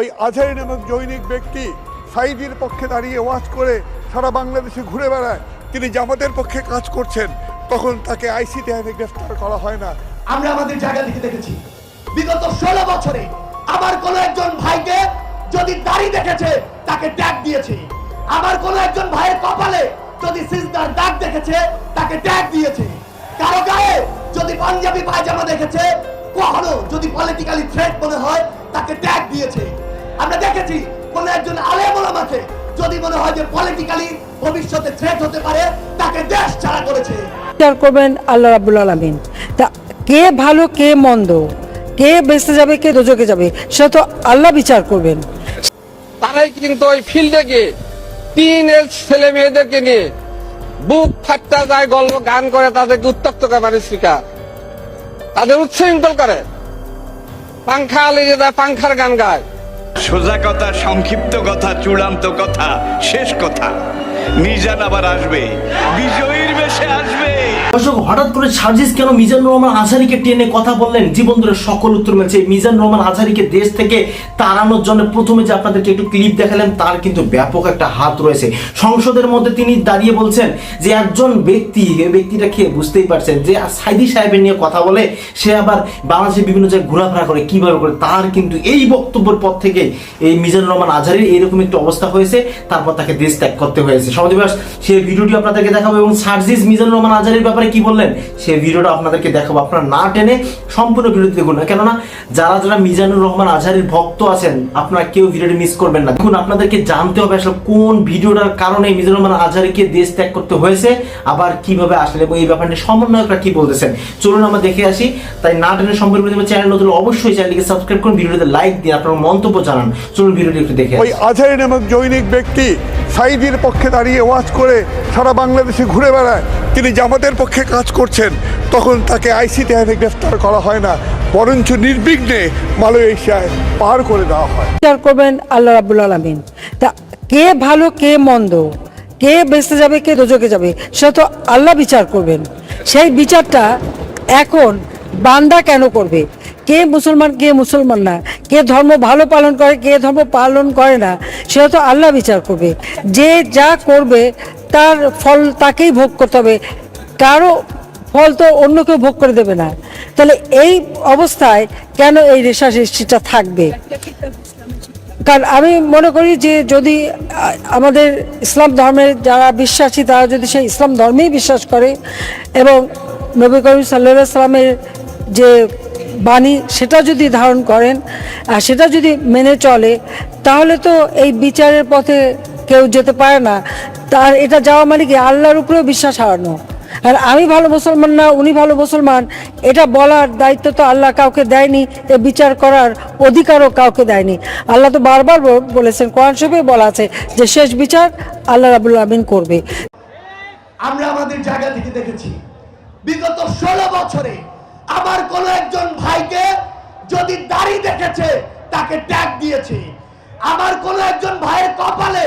ওই আজহারি নামক জৈনিক ব্যক্তি সাইদির পক্ষে দাঁড়িয়ে ওয়াজ করে সারা বাংলাদেশে ঘুরে বেড়ায়। তিনি জামাতের পক্ষে কাজ করছেন, তখন তাকে আইসিটি আইনে গ্রেফতার করা হয় না। আমরা আমাদের জায়গা থেকে দেখেছি। বিগত ষোলো বছরে আমার কোনো একজন ভাইকে যদি দাড়ি দেখেছে, তাকে ট্যাগ দিয়েছে। আমার কোন একজন ভাইয়ের কপালে যদি সিজদার দাগ দেখেছে, তাকে ট্যাগ দিয়েছে। কারও গায়ে যদি পাঞ্জাবি পায়জামা দেখেছে, কখনো যদি পলিটিক্যালি থ্রেট মনে হয়, তাকে ট্যাগ দিয়েছে। আমরা দেখেছি কোন একজন আলেম ওলামাকে যদি মনে হয় যে পলিটিক্যালি ভবিষ্যতে থ্রেট হতে পারে তাকে দেশ ছাড়া করেছে। বিচার করবেন আল্লাহ রাবুল আলমিন। তা কে ভালো কে মন্দ? কে বেঁচতে যাবে কে দোজকে যাবে সেটা তো আল্লাহ বিচার করবেন। তারাই কিন্তু ওই ফিল্ডে গিয়ে তিন এজ ছেলে মেয়েদেরকে নিয়ে বুক ফাট্টা যায় গল্প গান করে তাদেরকে উত্তক্ত করে মানে স্পিকার তাদের উচ্ছৃঙ্খল করে। পাংখা আলিয়ে যায় পাংখার গান গায়। সোজা কথা সংক্ষিপ্ত কথা চূড়ান্ত কথা শেষ কথা। মিজান আবার আসবে। বিজয়ীর বেশে আসবে। হঠাৎ করে সার্জিস কেন মিজানুর রহমান আজহারিকে টেনে কথা বললেন? জীবন ধরে সকল উত্তর মিলছে। মিজানুর রহমান আজহারিকে দেশ থেকে তাড়ানোর জন্য প্রথমে যে আপনাদেরকে একটু ক্লিপ দেখালেন, তার কিন্তু ব্যাপক একটা হাত রয়েছে। সংসদের মধ্যে তিনি দাঁড়িয়ে বলছেন যে, একজন ব্যক্তি এই ব্যক্তিটা খেয়ে বুঝতেই পারছেন যে সাইদি সাহেবের নিয়ে কথা বলে সে আবার বাংলাদেশের বিভিন্ন জায়গায় ঘোরাফেরা করে, কীভাবে করে। তার কিন্তু এই বক্তব্যের পর থেকে এই মিজানুর রহমান আজহারির এইরকম একটু অবস্থা হয়েছে। তারপর তাকে দেশ ত্যাগ করতে হয়েছে। সমাধিবাস সেই ভিডিওটি আপনাদেরকে দেখাবো এবং সার্জিস মিজানুর রহমান আজহারির ব্যাপারে কি বললেন সেই ভিডিওটা আপনাদেরকে দেখাবো। আপনারা না টেনে সম্পূর্ণ ভিডিওটি দেখুন। না কেননা, যারা যারা মিজানুর রহমান আজহারির ভক্ত আছেন, আপনারা কেউ ভিডিওটি মিস করবেন না। দেখুন, আপনাদেরকে জানতে হবে আসলে কোন ভিডিওটার কারণে মিজানুর রহমান আজহারিকে দেশ ত্যাগ করতে হয়েছে, আবার কীভাবে আসলেন এবং এই ব্যাপারটি সমন্বয়করা কি বলতেছেন। চলুন আমরা দেখে আসি। তাই না টেনে সম্পূর্ণ চ্যানেল নতুন, অবশ্যই চ্যানেলটিকে সাবস্ক্রাইব করুন ভিডিওতে লাইক দিন আপনার মন্তব্য জানান। চলুন ভিডিওটি একটু দেখে ওই আজহারি নামক জৈনিক ব্যক্তি সাইদির পক্ষে দাঁড়িয়ে ওয়াজ করে সারা বাংলাদেশে ঘুরে বেড়ায়। তিনি জামাতের পক্ষে কাজ করছেন, তখন তাকে আইসিটি আইনে গ্রেফতার করা হয় না, বরঞ্চ নির্বিঘ্নে মালয়েশিয়ায় পার করে দেওয়া হয়। বিচার করবেন আল্লাহ রাবুল আলমিন। তা কে ভালো, কে মন্দ? কে বেঁচতে যাবে, কে দোজকে যাবে সে তো আল্লাহ বিচার করবেন। সেই বিচারটা এখন বান্দা কেন করবে? কে মুসলমান কে মুসলমান না? কে ধর্ম ভালো পালন করে, কে ধর্ম পালন করে না? সেটা তো আল্লাহ বিচার করবে। যে যা করবে তার ফল তাকেই ভোগ করতে হবে। কারও ফল তো অন্য কেউ ভোগ করে দেবে না। তাহলে এই অবস্থায় কেন এই রেশারেশিটা থাকবে? কারণ আমি মনে করি যে যদি আমাদের ইসলাম ধর্মের যারা বিশ্বাসী, তারা যদি সেই ইসলাম ধর্মেই বিশ্বাস করে এবং নবী করিম সাল্লা সাল্লামের যে বাণী, সেটা যদি ধারণ করেন, আর সেটা যদি মেনে চলে, তাহলে তো এই বিচারের পথে কেউ যেতে পারে না। তার এটা যাওয়া মানে কি? আল্লাহর উপরেও বিশ্বাস হারানো। আর আমি ভালো মুসলমান না, উনি ভালো মুসলমান। এটা বলার দায়িত্ব তো আল্লাহ কাউকে দেয়নি। এ বিচার করার অধিকারও কাউকে দেয়নি। আল্লাহ তো বারবার বলেছেন, কোরআন শরীফে বলা আছে যে, শেষ বিচার আল্লাহ রাবুল আমিন করবে। আমরা আমাদের জায়গা থেকে দেখেছি, বিগত ষোলো বছরে আমার কোন একজন ভাইকে যদি দাড়ি দেখেছে, তাকে ট্যাগ দিয়েছে। আমার কোন একজন ভাইয়ের কপালে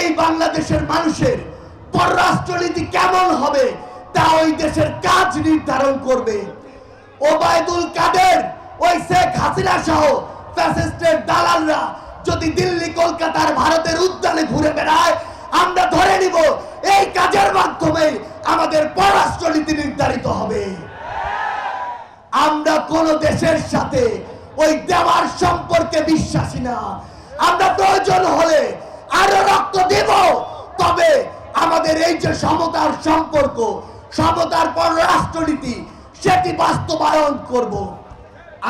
এই বাংলাদেশের মানুষের পররাষ্ট্রনীতি কেমন হবে, তা ওই দেশের কাজ নির্ধারণ করবে। ওবায়দুল কাদের, ওই শেখ হাসিনা সহ ফ্যাসিস্টের দালালরা যদি দিল্লি, কলকাতার ভারতের উদ্যানে ঘুরে বেড়ায়, আমরা ধরে নিব এই কাজের মাধ্যমে আমাদের পররাষ্ট্রনীতি নির্ধারিত হবে। আমরা কোন দেশের সাথে ওই দেওয়ার সম্পর্কে বিশ্বাসী না। আমরা প্রয়োজন হলে আরও রক্ত দেব। তবে আমাদের এই যে সমতার সম্পর্ক, সমতার পর রাষ্ট্রনীতি, সেটি বাস্তবায়ন করব।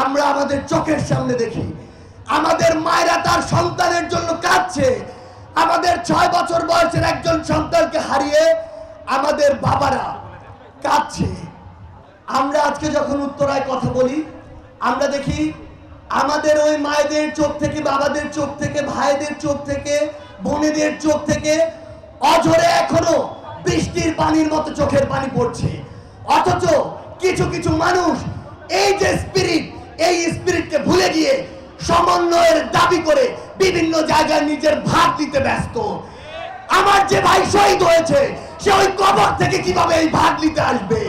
আমরা আমাদের চোখের সামনে দেখি, আমাদের মায়েরা তার সন্তানের জন্য কাঁদছে। আমাদের ছয় বছর বয়সের একজন সন্তানকে হারিয়ে আমাদের বাবারা কাঁদছে। আমরা আজকে যখন উত্তরায় কথা বলি, আমরা দেখি আমাদের ওই মায়েদের চোখ থেকে, বাবাদের চোখ থেকে, ভাইদের চোখ থেকে বোনেদের চোখ থেকে অঝরে এখনও বৃষ্টির পানির মতো চোখের পানি পড়ছে। অথচ কিছু কিছু মানুষ এই যে স্পিরিট এই স্পিরিটকে ভুলে গিয়ে সমন্বয়ের দাবি করে বিভিন্ন জায়গায় নিজের ভাগ দিতে ব্যস্ত। আমার যে ভাই শহীদ হয়েছে, সে ওই কবর থেকে কীভাবে এই ভাগ নিতে আসবে?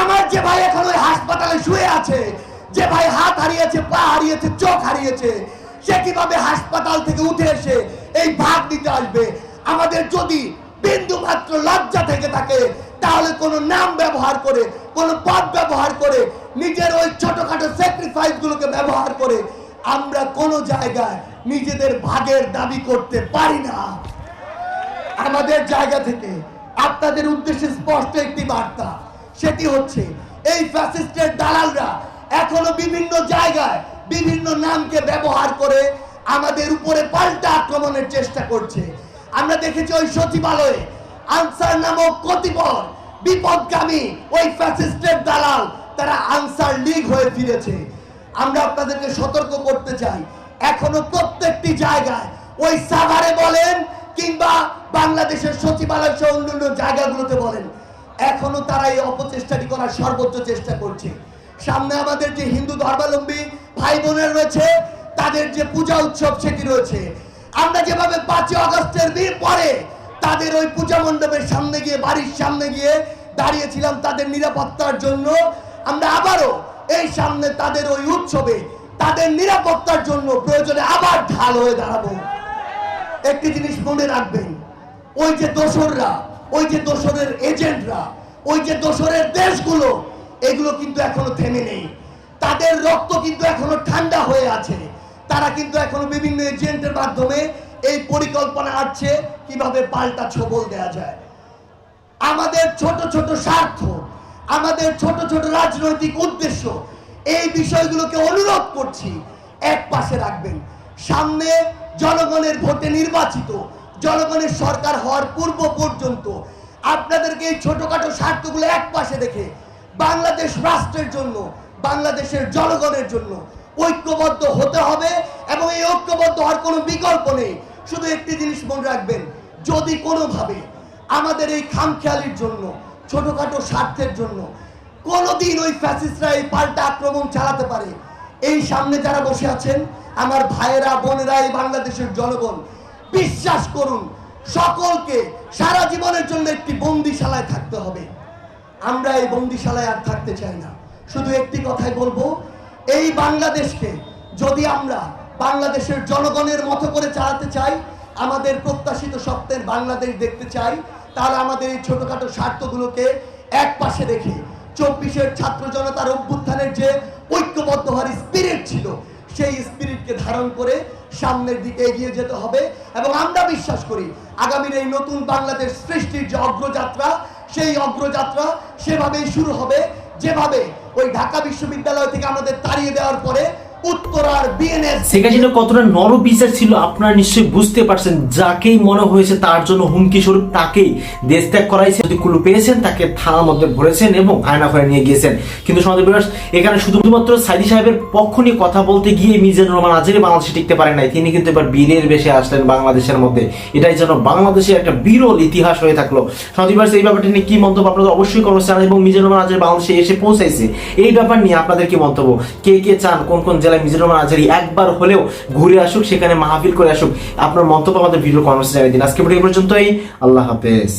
আমার যে ভাই এখন ওই হাসপাতালে শুয়ে আছে, যে ভাই হাত হারিয়েছে, পা হারিয়েছে, চোখ হারিয়েছে সে কীভাবে হাসপাতাল থেকে উঠে এসে এই ভাগ দিতে আসবে? আমাদের যদি বিন্দু মাত্র লজ্জা থেকে থাকে, তাহলে কোনো নাম ব্যবহার করে, কোনো পদ ব্যবহার করে, নিজের ওই ছোটখাটো স্যাক্রিফাইস গুলোকে ব্যবহার করে, আমরা কোনো জায়গায় নিজেদের ভাগের দাবি করতে পারি না। আমাদের জায়গা থেকে আপনাদের উদ্দেশ্যে স্পষ্ট একটি বার্তা, সেটি হচ্ছে, এই ফ্যাসিস্টের দালালরা এখনও বিভিন্ন জায়গায় বিভিন্ন নামকে ব্যবহার করে আমাদের উপরে পাল্টা আক্রমণের চেষ্টা করছে। আমরা দেখেছি ওই সচিবালয়ে আনসার নামক কতিপয় বিপদগামী ওই ফ্যাসিস্টের দালাল, তারা আনসার লীগ হয়ে ফিরেছে। আমরা আপনাদেরকে সতর্ক করতে চাই। এখনও প্রত্যেকটি জায়গায় ওই সাভারে বলেন কিংবা বাংলাদেশের সচিবালয় সহ অন্যান্য জায়গাগুলোতে বলেন। এখনও তারা এই অপচেষ্টাটি করার সর্বোচ্চ চেষ্টা করছে। সামনে আমাদের যে হিন্দু ধর্মাবলম্বী ভাই বোনের রয়েছে, তাদের যে পূজা উৎসব সেটি রয়েছে। আমরা যেভাবে পাঁচই অগস্টের দিন পরে তাদের ওই পূজা মণ্ডপের সামনে গিয়ে, বাড়ির সামনে গিয়ে দাঁড়িয়েছিলাম তাদের নিরাপত্তার জন্য, আমরা আবারও এই সামনে তাদের ওই উৎসবে তাদের নিরাপত্তার জন্য প্রয়োজনে আবার ঢাল হয়ে দাঁড়াবো। একটি জিনিস মনে রাখবেন, ওই যে দোসররা, ওই যে দোসরের এজেন্টরা, ওই যে দোসরের দেশগুলো এগুলো কিন্তু এখনও থেমে নেই। তাদের রক্ত কিন্তু এখনও ঠান্ডা হয়ে আছে। তারা কিন্তু এখনও বিভিন্ন এজেন্টের মাধ্যমে এই পরিকল্পনা আসছে কীভাবে পাল্টা ছবল দেয়া যায়। আমাদের ছোট ছোট স্বার্থ, আমাদের ছোট ছোট রাজনৈতিক উদ্দেশ্য, এই বিষয়গুলোকে অনুরোধ করছি, এক পাশে রাখবেন। সামনে জনগণের ভোটে নির্বাচিত, জনগণের সরকার হওয়ার পূর্ব পর্যন্ত আপনাদেরকে এই ছোটখাটো স্বার্থগুলো এক পাশে রেখে বাংলাদেশ রাষ্ট্রের জন্য, বাংলাদেশের জনগণের জন্য ঐক্যবদ্ধ হতে হবে এবং এই ঐক্যবদ্ধ হওয়ার কোনো বিকল্প নেই। শুধু একটি জিনিস মনে রাখবেন, যদি কোনোভাবে আমাদের এই খামখেয়ালির জন্য, ছোটখাটো স্বার্থের জন্য কোনোদিন ওই ফ্যাসিস্টরা এই পাল্টা আক্রমণ চালাতে পারে, এই সামনে যারা বসে আছেন, আমার ভাইয়েরা, বোনেরা, এই বাংলাদেশের জনগণ, বিশ্বাস করুন, সকলকে সারা জীবনের জন্য একটি বন্দিশালায় থাকতে হবে। আমরা এই বন্দিশালায় আর থাকতে চাই না। শুধু একটি কথাই বলব, এই বাংলাদেশকে যদি আমরা বাংলাদেশের জনগণের মতো করে চালাতে চাই, আমাদের প্রত্যাশিত স্বপ্নের বাংলাদেশ দেখতে চাই, তাহলে আমাদের এই ছোটখাটো স্বার্থগুলোকে এক পাশে রেখে চব্বিশের ছাত্র জনতার অভ্যুত্থানের যে ঐক্যবদ্ধ হওয়ার স্পিরিট ছিল, সেই স্পিরিটকে ধারণ করে সামনের দিকে এগিয়ে যেতে হবে। এবং আমরা বিশ্বাস করি, আগামীর এই নতুন বাংলাদেশ সৃষ্টির যে অগ্রযাত্রা সেই অগ্রযাত্রা সেভাবেই শুরু হবে। যেভাবে ওই ঢাকা বিশ্ববিদ্যালয় থেকে আমাদের তাড়িয়ে দেওয়ার পরে উত্তরার শেখ হাসিনা কতটা ছিল, আপনারা নিশ্চয়ই বুঝতে পারছেন। যাকেই মনে হয়েছে তার জন্য হুমকি স্বরূপ তাকেই দেশ ত্যাগ করাইছে। যদি কুলু পেয়েছেন, তাকে থানার মধ্যে ভরেছেন এবং আয়না করে নিয়ে গিয়েছেন। কিন্তু এখানে শুধুমাত্র সাইদি সাহেবের পক্ষ নিয়ে কথা বলতে গিয়ে মিজানুর রহমান বাংলাদেশে টিকতে পারেন নাই। তিনি কিন্তু এবার বীরের বেশে আসলেন বাংলাদেশের মধ্যে। এটাই যেন বাংলাদেশের একটা বিরল ইতিহাস হয়ে থাকল। সমাজ এই ব্যাপারটা নিয়ে কি মন্তব্য অবশ্যই জানান এবং মিজানুর রহমান আজের বাংলাদেশে এসে পৌঁছাইছে। এই ব্যাপার নিয়ে আপনাদের কি মন্তব্য? কে কে চান? কোন কোন জেলায় মিজানুর রহমান আজহারি একবার হলেও ঘুরে আসুক, সেখানে মাহফিল করে আসুক। আপনার মন্তব্য আমাদের ভিডিও কমেন্টে জানিয়ে দিন। আজকে পর্যন্তই। আল্লাহ হাফেজ।